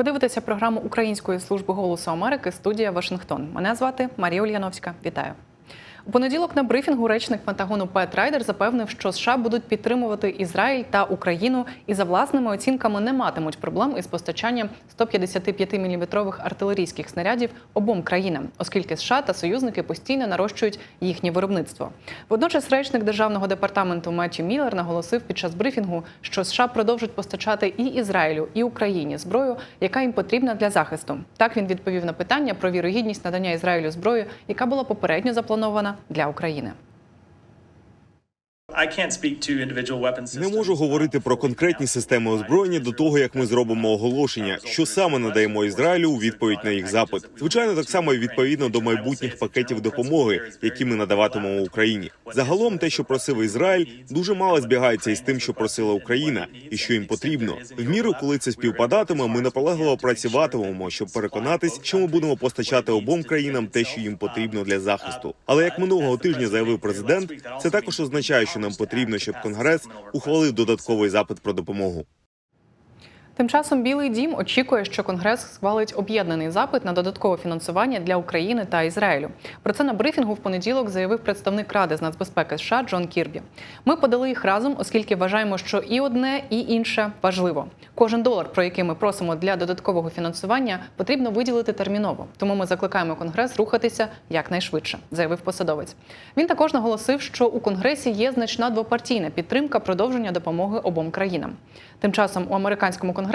Ви дивитеся програму Української служби голосу Америки студія Вашингтон. Мене звати Марія Ульяновська. Вітаю. У понеділок на брифінгу речник Пентагону Пет Райдер запевнив, що США будуть підтримувати Ізраїль та Україну і за власними оцінками не матимуть проблем із постачанням 155-мм артилерійських снарядів обом країнам, оскільки США та союзники постійно нарощують їхнє виробництво. Водночас речник державного департаменту Меттью Міллер наголосив під час брифінгу, що США продовжать постачати і Ізраїлю, і Україні зброю, яка їм потрібна для захисту. Так він відповів на питання про вірогідність надання Ізраїлю зброї, яка була попередньо запланована для України. Не можу говорити про конкретні системи озброєння до того, як ми зробимо оголошення, що саме надаємо Ізраїлю у відповідь на їх запит. Звичайно, так само і відповідно до майбутніх пакетів допомоги, які ми надаватимемо Україні. Загалом, те, що просив Ізраїль, дуже мало збігається із тим, що просила Україна, і що їм потрібно. В міру, коли це співпадатиме, ми наполегливо працюватимемо, щоб переконатись, що ми будемо постачати обом країнам те, що їм потрібно для захисту. Але як минулого тижня заявив президент, це також означає, що нам потрібно, щоб Конгрес ухвалив додатковий запит про допомогу. Тим часом Білий Дім очікує, що Конгрес схвалить об'єднаний запит на додаткове фінансування для України та Ізраїлю. Про це на брифінгу в понеділок заявив представник Ради з нацбезпеки США Джон Кірбі. Ми подали їх разом, оскільки вважаємо, що і одне, і інше важливо. Кожен долар, про який ми просимо для додаткового фінансування, потрібно виділити терміново. Тому ми закликаємо Конгрес рухатися якнайшвидше, заявив посадовець. Він також наголосив, що у Конгресі є значна двопартійна підтримка продовження допомоги обом країнам. Тим часом у американському конгресі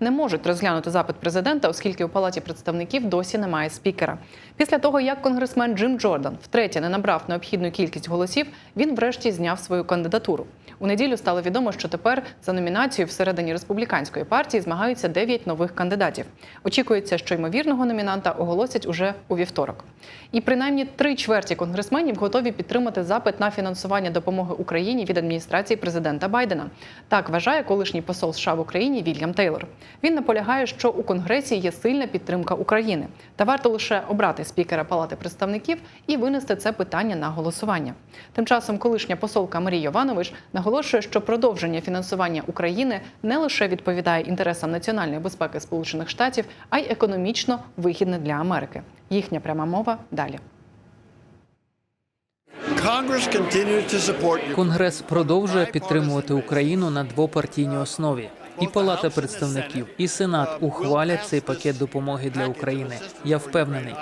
не можуть розглянути запит президента, оскільки у палаті представників досі немає спікера. Після того, як конгресмен Джим Джордан втретє не набрав необхідну кількість голосів, він врешті зняв свою кандидатуру. У неділю стало відомо, що тепер за номінацію всередині республіканської партії змагаються 9 нових кандидатів. Очікується, що ймовірного номінанта оголосять уже у вівторок. І принаймні три чверті конгресменів готові підтримати запит на фінансування допомоги Україні від адміністрації президента Байдена. Так вважає колишній посол США в Україні Вільям Тейлор. Він наполягає, що у Конгресі є сильна підтримка України, та варто лише обрати спікера Палати представників і винести це питання на голосування. Тим часом, колишня посолка Марія Йованович наголошує, що продовження фінансування України не лише відповідає інтересам національної безпеки Сполучених Штатів, а й економічно вигідне для Америки. Їхня пряма мова далі. Конгрес продовжує підтримувати Україну на двопартійній основі. І Палата представників, і Сенат ухвалять цей пакет допомоги для України. Я впевнений.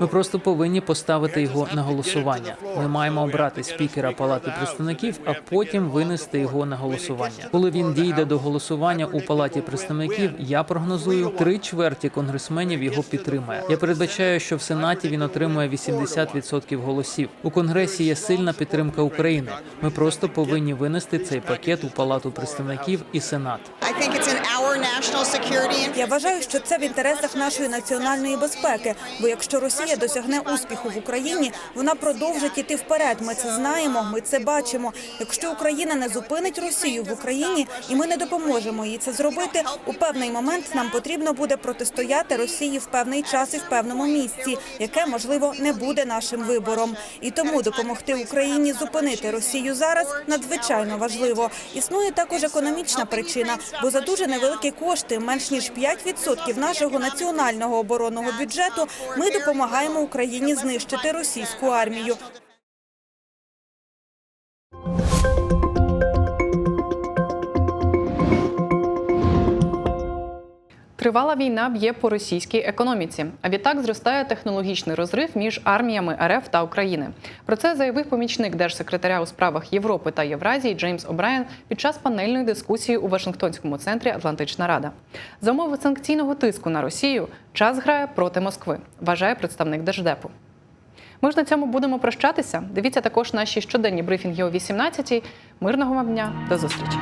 Ми просто повинні поставити його на голосування. Ми маємо обрати спікера Палати представників, а потім винести його на голосування. Коли він дійде до голосування у Палаті представників, я прогнозую три чверті конгресменів його підтримає. Я передбачаю, що в Сенаті він отримує 80% голосів. У Конгресі є сильна підтримка України. Ми просто повинні винести цей пакет у Палату представників і Сенат. Я вважаю, що це в інтересах нашої національної безпеки. Бо якщо Росія досягне успіху в Україні, вона продовжить іти вперед. Ми це знаємо, ми це бачимо. Якщо Україна не зупинить Росію в Україні, і ми не допоможемо їй це зробити, у певний момент нам потрібно буде протистояти Росії в певний час і в певному місці, яке можливо не буде нашим вибором. І тому допомогти Україні зупинити Росію зараз надзвичайно важливо. Існує також економічна причина, бо за дуже невеликі кошти, менш ніж 5% нашого національного оборонного бюджету, ми допомагаємо Україні знищити російську армію. Тривала війна б'є по російській економіці. А відтак зростає технологічний розрив між арміями РФ та України. Про це заявив помічник держсекретаря у справах Європи та Євразії Джеймс О'Брайен під час панельної дискусії у Вашингтонському центрі Атлантична Рада. За умови санкційного тиску на Росію час грає проти Москви, вважає представник держдепу. Ми ж на цьому будемо прощатися. Дивіться також наші щоденні брифінги о 18-й. Мирного вам дня, до зустрічі.